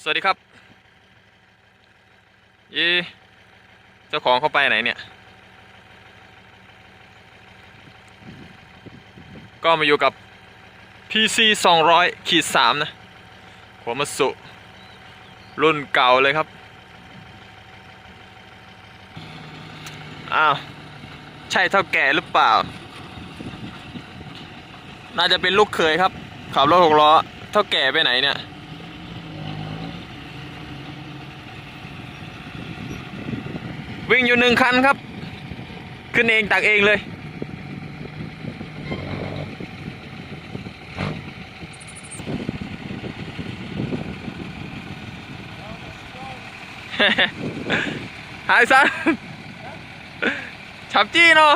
สวัสดีครับยี่เจ้าของเขาไปไหนเนี่ย ก็มาอยู่กับ PC 200ขีด3นะหัวมาสุ รุ่นเก่าเลยครับ อ้าว ใช่เท่าแก่หรือเปล่า น่าจะเป็นลูกเขยครับ ขับรถหกล้อ เท่าแก่ไปไหนเนี่ย วิ่งอยู่หนึ่งคันครับ ขึ้นเองตักเองเลย หายซันฉับจี้เนาะ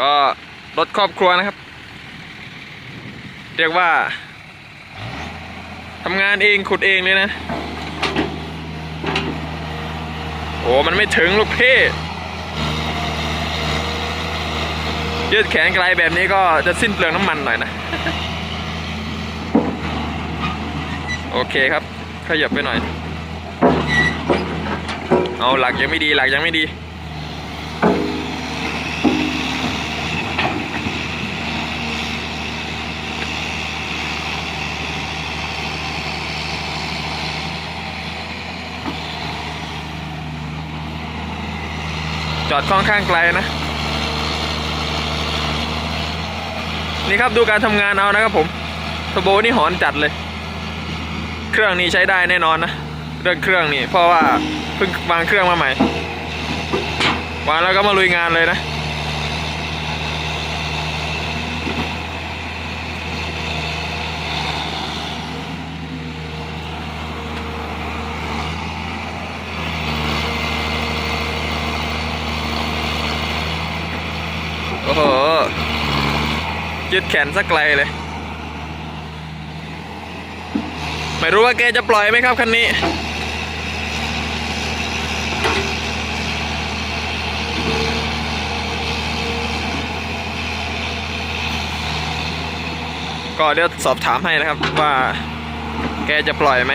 ก็รถครอบครัวนะครับ เรียกว่า ทำงานเองขุดเองเลยนะ โอ้มันไม่ถึงลูกพี่ยืดแขนไกลแบบนี้ก็จะสิ้นเปลืองน้ำมันหน่อยนะ โอเคครับ ขยับไปหน่อย เอาหลักยังไม่ดีหลักยังไม่ดี จอดค่อนข้างไกลนะ นี่ครับดูการทำงานเอานะครับผมทโบนี่หอนจัดเลย เครื่องนี้ใช้ได้แน่นอนนะ เรื่องเครื่องนี่เพราะว่าเพิ่งวางเครื่องมาใหม่วางแล้วก็มาลุยงานเลยนะ โอ้โห ยืดแขนสักไกลเลย ไม่รู้ว่าแกจะปล่อยไหมครับคันนี้ ก็เดี๋ยวสอบถามให้นะครับว่าแกจะปล่อยไหม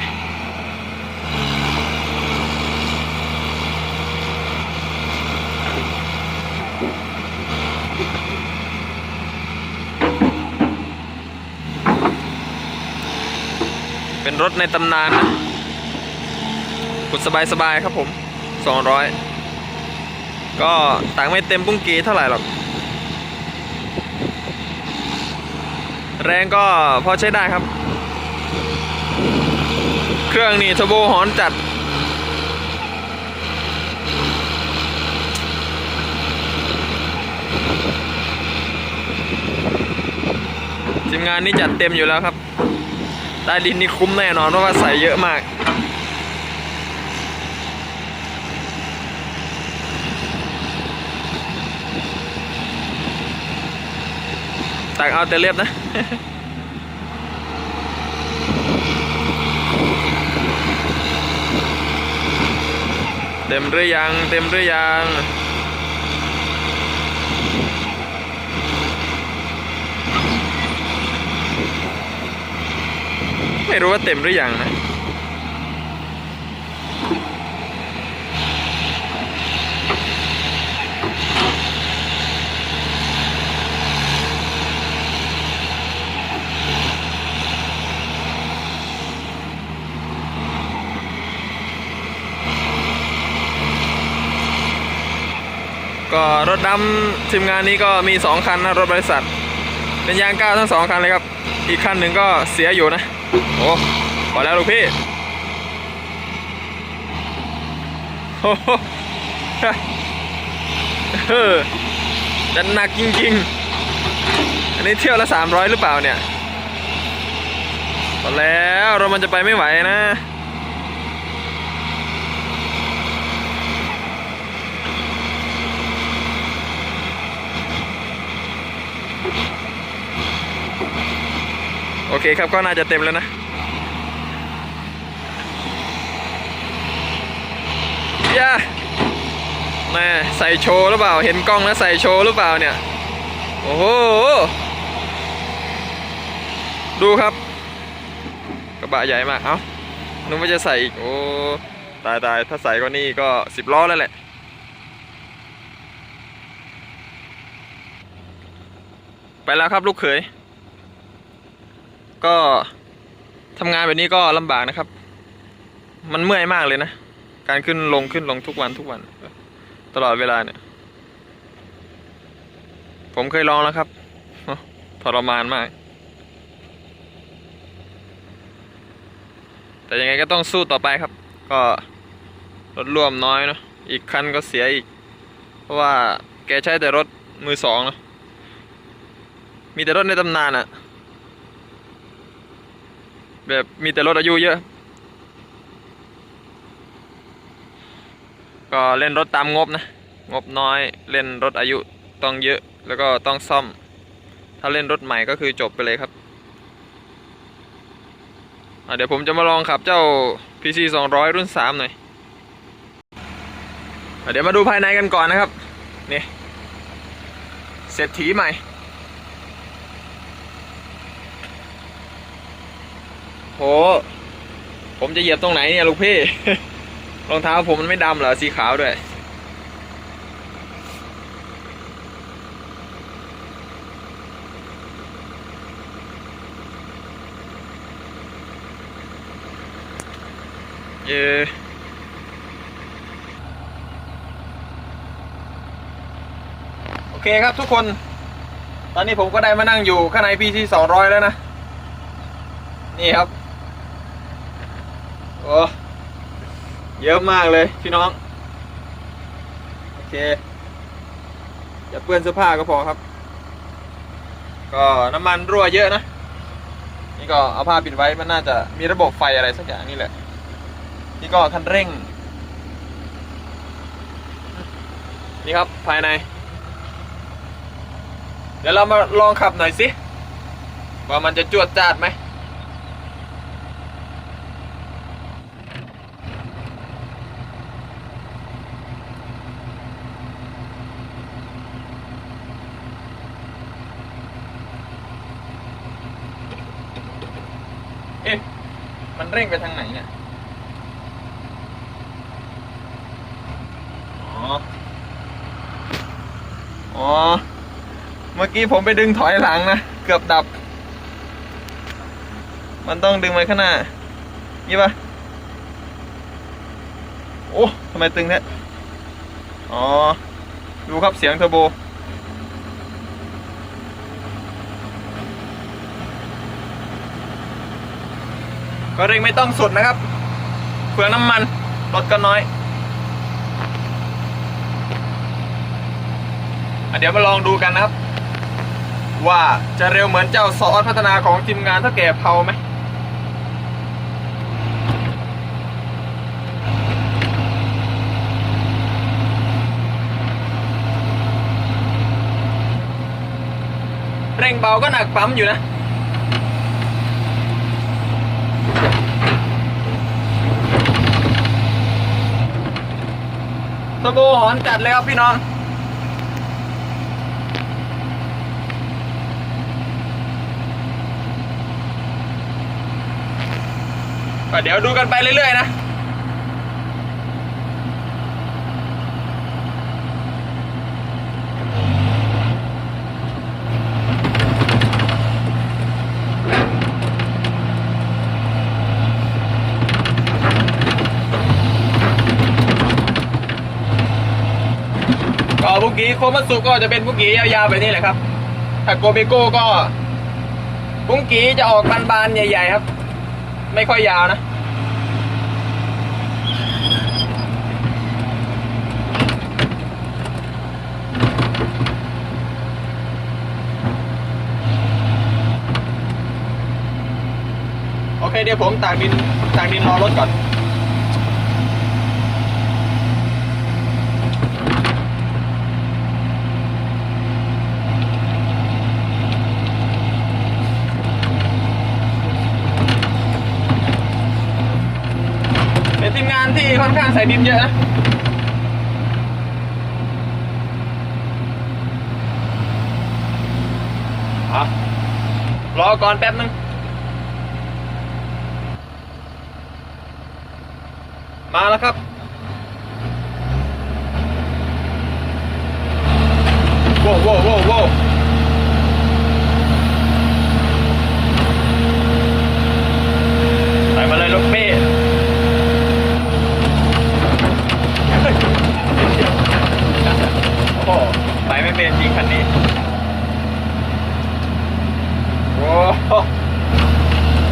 เป็นรถในตำนานนะกดสบายๆครับผม 200 ก็ต่างไม่เต็มปุ้งกีเท่าไหร่หรอก แรงก็พอใช้ได้ครับ เครื่องนี่ทอร์โบหอนจัด ทีมงานนี่จัดเต็มอยู่แล้วครับ ใต้ดินนี่คุ้มแน่นอนเพราะว่าใส่เยอะมาก ตักเอาแต่เรียบนะเต็มหรือยัง เต็มหรือยัง ไม่รู้ว่าเต็มหรือยังนะก็รถดำทีมงานนี้ก็มีสองคันนะ รถบริษัท เป็นยางก้าวทั้งสองคันเลยครับ อีกคันหนึ่งก็เสียอยู่นะ โอ้พอแล้วลูกพี่โอ้โหเออจะหนักจริงๆ อันนี้เที่ยวละสามร้อยหรือเปล่าเนี่ยพอแล้วเรามันจะไปไม่ไหวนะ เคครับก็น่าจะเต็มแล้วนะย่าแม่ใส่โชว์หรือเปล่า เห็นกล้องแล้วใส่โชว์หรือเปล่าเนี่ย โอ้โห ดูครับ กระบะใหญ่มาก เอ้านึกว่าจะใส่อีก โอ้ ตายตายถ้าใส่ก็นี่ก็สิบล้อแล้วแหละไปแล้วครับลูกเขย ก็ทำงานแบบนี้ก็ลำบากนะครับ มันเมื่อยมากเลยนะ การขึ้นลงขึ้นลงทุกวันทุกวัน ตลอดเวลาเนี่ย ผมเคยลองแล้วครับทรมานมาก แต่ยังไงก็ต้องสู้ต่อไปครับ ก็รถร่วมน้อยเนาะ อีกคันก็เสียอีก เพราะว่าแกใช้แต่รถมือสองเนาะ มีแต่รถในตำนานอะ แบบมีแต่รถอายุเยอะ ก็เล่นรถตามงบนะ งบน้อยเล่นรถอายุต้องเยอะแล้วก็ต้องซ่อม ถ้าเล่นรถใหม่ก็คือจบไปเลยครับเดี๋ยวผมจะมาลองขับเจ้า PC 200 รุ่น 3 หน่อย เดี๋ยวมาดูภายในกันก่อนนะครับ นี่เศรษฐีใหม่ ห ผมจะเหยียบตรงไหนเนี่ยลูกพี่ รองเท้าผมมันไม่ดำเหรอ สีขาวด้วย เยโอเคครับทุกคน ตอนนี้ผมก็ได้มานั่งอยู่ข้างใน PC 200แล้วนะ นี่ครับ อ้เยอะมากเลยพี่น้อง โอเค อย่าเปื้อนเสื้อผ้าก็พอครับ ก็น้ำมันรั่วเยอะนะ นี่ก็เอาผ้าปิดไว้มันน่าจะมีระบบไฟอะไรสักอย่างนี่แหละ นี่ก็คันเร่ง นี่ครับภายใน เดี๋ยวเรามาลองขับหน่อยสิ ว่ามันจะจวดจาดไหม เร่งไปทางไหนเนี่ย อ๋อ อ๋อ เมื่อกี้ผมไปดึงถอยหลังนะ เกือบดับ มันต้องดึงไปข้างหน้า นี่ปะโอ้ทำไมตึงเนี่ยอ๋อ ดูครับเสียงเทอร์โบ เร่งไม่ต้องสุดนะครับเปลืองน้ำมันรถก็น้อยอเดี๋ยวมาลองดูกันนะครับ ว่าจะเร็วเหมือนเจ้าซอสพัฒนาของทีมงานเท่าแก่เผาไหมเร่งเบาก็หนักปั๊มอยู่นะ ตะโบหอนจัดเลยครับพี่น้องเดี๋ยวดูกันไปเรื่อยๆนะ กีโคมัตสุก็จะเป็นบุกี้ยาวๆแบบนี้แหละครับถ้าโกเบโก้ก็บุกี้จะออกบานๆใหญ่ๆครับ ไม่ค่อยยาวนะโอเคเดี๋ยวผมตากดินตากดินรอรถก่อน ค่อนข้างใส่ดินเยอะนะรอก่อนแป๊บนึงมาแล้วครับว้าวว้าวว้าว เป็นจริงคันนี้ โอ้โห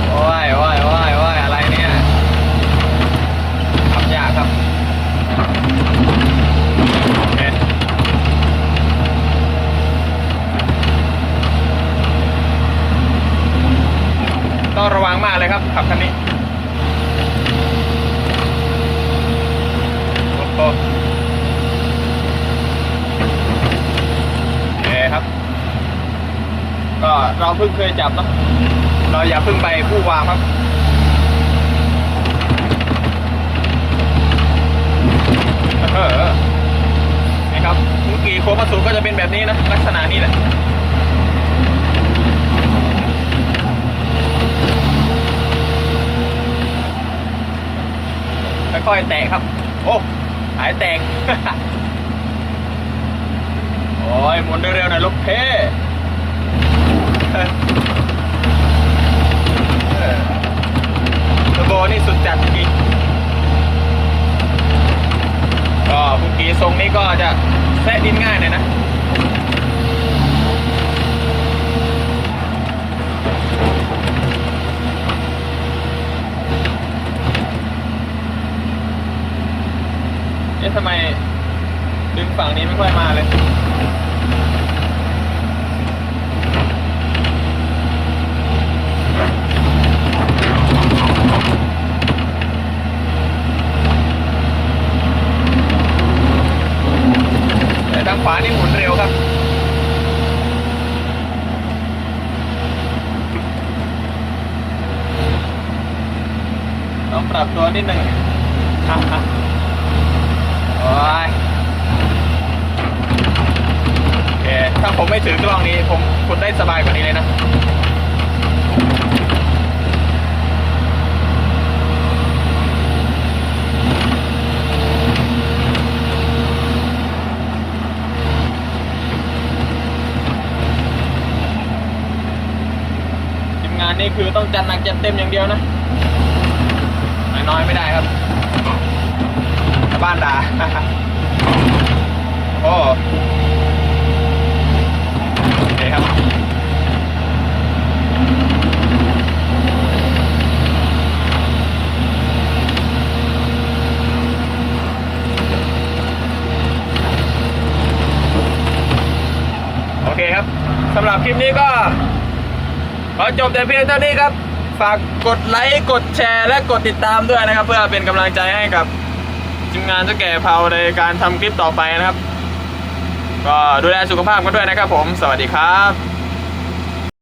โอ้ยโอ้ยโอ้ยโอ้ยอะไรเนี่ยขับยากครับโอเคต้องระวังมากเลยครับ ขับคันนี้โอ้โหโอเคครับ ก็เราเพิ่งเคยจับเนาะเราอย่าเพิ่งไปผู้วางครับเออนี่ครับเมื่อกี้โค้งมาสูงก็จะเป็นแบบนี้นะ ลักษณะนี้แหละค่อยๆแตกครับ โอ้หายแตก โอ้ยหมุนเร็วๆหน่อยลูกเพ่ เทอร์โบนี่สุดจัดจริงก็เมื่อกี้ทรงนี้ก็จะแซะดินง่ายหน่อยนะเอ๊ะทำไมดึงฝั่งนี้ไม่ค่อยมาเลย แต่ทางขวานี่หมุนเร็วครับ ต้องปรับตัวนิดหนึ่งโอ้ยโอเค ถ้าผมไม่ถือกล้องนี้ ผมคุณได้สบายกว่านี้เลยนะทีมงานนี่คือต้องจัดหนักจัดเต็มอย่างเดียวนะ น้อยไม่ได้ครับ บ้านดาโอ้โอเคครับโอเคครับสำหรับคลิปนี้ก็ขอจบแต่เพียงเท่านี้ครับ ฝากกดไลค์กดแชร์ และกดติดตามด้วยนะครับ เพื่อเป็นกำลังใจให้กับทีมงานเจ้าแก่เผาในการทำคลิปต่อไปนะครับ ก็ดูแลสุขภาพกันด้วยนะครับผม สวัสดีครับ